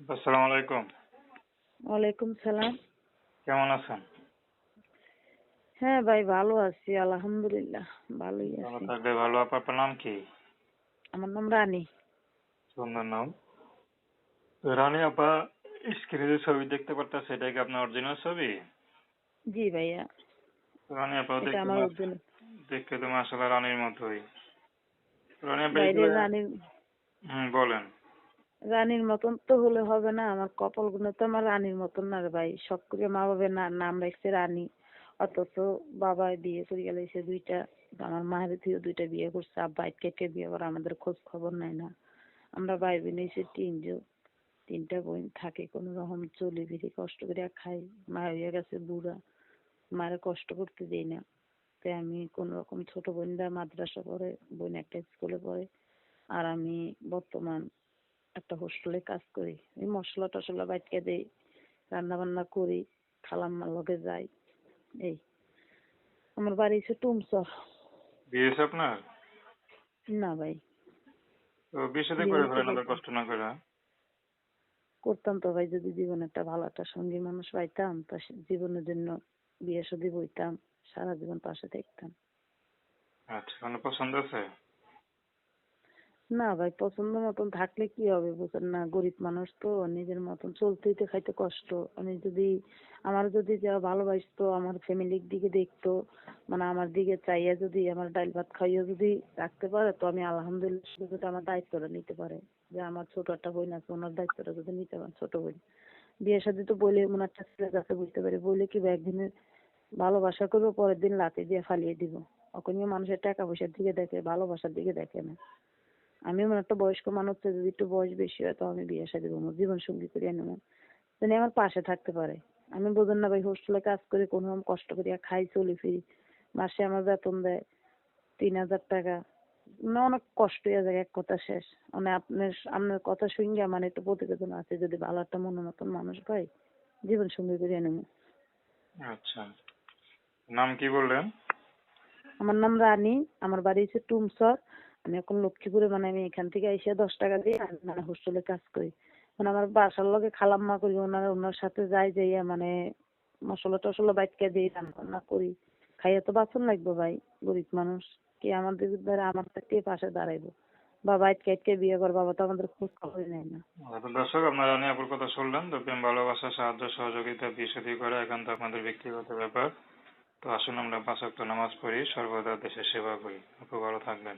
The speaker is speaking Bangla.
আসসালামু আলাইকুম। ওয়ালাইকুম সালাম। কেমন আছেন? হ্যাঁ ভাই ভালো আছি আলহামদুলিল্লাহ ভালোই ভালো আছি। থাকলে ভালো। আপনার নাম কি? আমার নাম রানী। সুন্দর নাম। রানী আপা স্ক্রিনে যে ছবি দেখতে পারতেছে সেটা কি আপনার অরিজিনাল ছবি? জি ভাইয়া। রানী আপা দেখতে আমার মা- দেখতে তো মাসাল্লাহ রানীর মতোই। রানী আপা রানীর হুম বলেন। রানীর মতন তো হলে হবে না, আমার কপালগুলো তো আমার রানীর মতন না রে ভাই। সব করে মা বাবার না নাম রাখছে রানী। অথচ বাবা বিয়ে করে গেলে সে দুইটা, আমার মায়ের থেকে দুইটা বিয়ে করছে, আব্বা কেটে বিয়ে করে, আমাদের খোঁজ খবর নাই না। আমরা ভাই বোন এসে তিনজন, তিনটা বোন থাকে, কোনো রকম চলি ফিরি কষ্ট করে খাই। মা হয়ে গেছে বুড়া মারে কষ্ট করতে দেই না। তাই আমি কোনো রকম ছোট বোনরা মাদ্রাসা পড়ে, বোন একটা স্কুলে পড়ে, আর আমি বর্তমান একটা হোস্টেলে কাজ করি। এই মশলা টসলা বাইটকে দেই রান্না বান্না করি খালাম্মার লগে যাই এই। আমার বাড়ি হচ্ছে টুমসর। বিয়ে আপনার? না ভাই। তো বিয়ে সাথে বিয়ে করে ফেলেন বলতে- কষ্ট না করে? করতাম তো ভাই যদি জীবনে একটা ভালো একটা সঙ্গী মানুষ পাইতাম তা জীবনের জন্য বিয়ে শাদী বইতাম সারা জীবন পাশে দেখতাম আচ্ছা কোনো পছন্দ আছে? না ভাই, পছন্দ মতন থাকলে কি হবে বুঝেন না? গরিব মানুষ তো, নিজের মতন চলতেই তো খাইতে কষ্ট। আমি যদি, আমার যদি যারা ভালোবাসতো, আমার ফ্যামিলির দিকে দেখতো মানে আমার দিকে চাইয়া যদি আমার ডাল ভাত খাইয়া যদি রাখতে পারে, তো আমি আলহামদুলিল্লাহ যদি আমার দায়িত্বটা নিতে পারে। যে আমার ছোট একটা বোন আছে, ওনার দায়িত্বটা যদি নিতে পারে, ছোট বোন। বিয়ে শাদী তো বলে এমন একটা ছেলের কাছে বুঝতে পারি। বলে কি বা একদিনের ভালোবাসা করব, পরের দিন লাতে দিয়ে ফালিয়ে দিব। ওখানে মানুষের টাকা পয়সার দিকে দেখে, ভালোবাসার দিকে দেখে না। আমি এমন একটা বয়স্ক মানুষ যদি একটু বয়স বেশি হয় তো আমি বিয়ে শাদী করব জীবন সঙ্গী করে নেব। যেন আমার পাশে থাকতে পারে। আমি বোঝেন না ভাই হোস্টেলে কাজ করে কোনো কষ্ট করিয়া খাই চলি ফিরি। মাসে আমার বেতন দেয় তিন হাজার টাকা। না অনেক কষ্ট হয়ে যায় এক কথা শেষ। মানে আপনার আপনার কথা শুনলে মানে একটু প্রতিবেদন আছে যদি ভালো একটা মনের মতন মানুষ পাই জীবন সঙ্গী করে নেব। আচ্ছা। নাম কি বললেন? আমার নাম রানী আমার বাড়ি হচ্ছে টুমসর। আমি এখন লক্ষ্মীপুরে মানে আমি এখান থেকে এসে দশ টাকা দিয়ে আমি মানে হোস্টেলে কাজ করি। মানে আমার বাসার লগে খালাম্মা করি, ওনার ওনার সাথে যাই, যাইয়া মানে মশলা টসলা বাইটকে দিই রান্না করি। খাইয়া তো বাঁচন লাগবে ভাই, গরিব মানুষ। কি আমাদের দ্বারা, আমার থেকে পাশে দাঁড়াইবো? বিয়ে কর, বাবা তো আমাদের খোঁজ খবরই নেয় না। দর্শক, আপনার আপুর কথা শুনলেন। ভালোবাসা, সাহায্য, সহযোগিতা ব্যক্তিগত ব্যাপার। তো আসুন আমরা পাঁচ নামাজ পড়ি, সর্বদা দেশের সেবা করি। আপু, ভালো থাকবেন।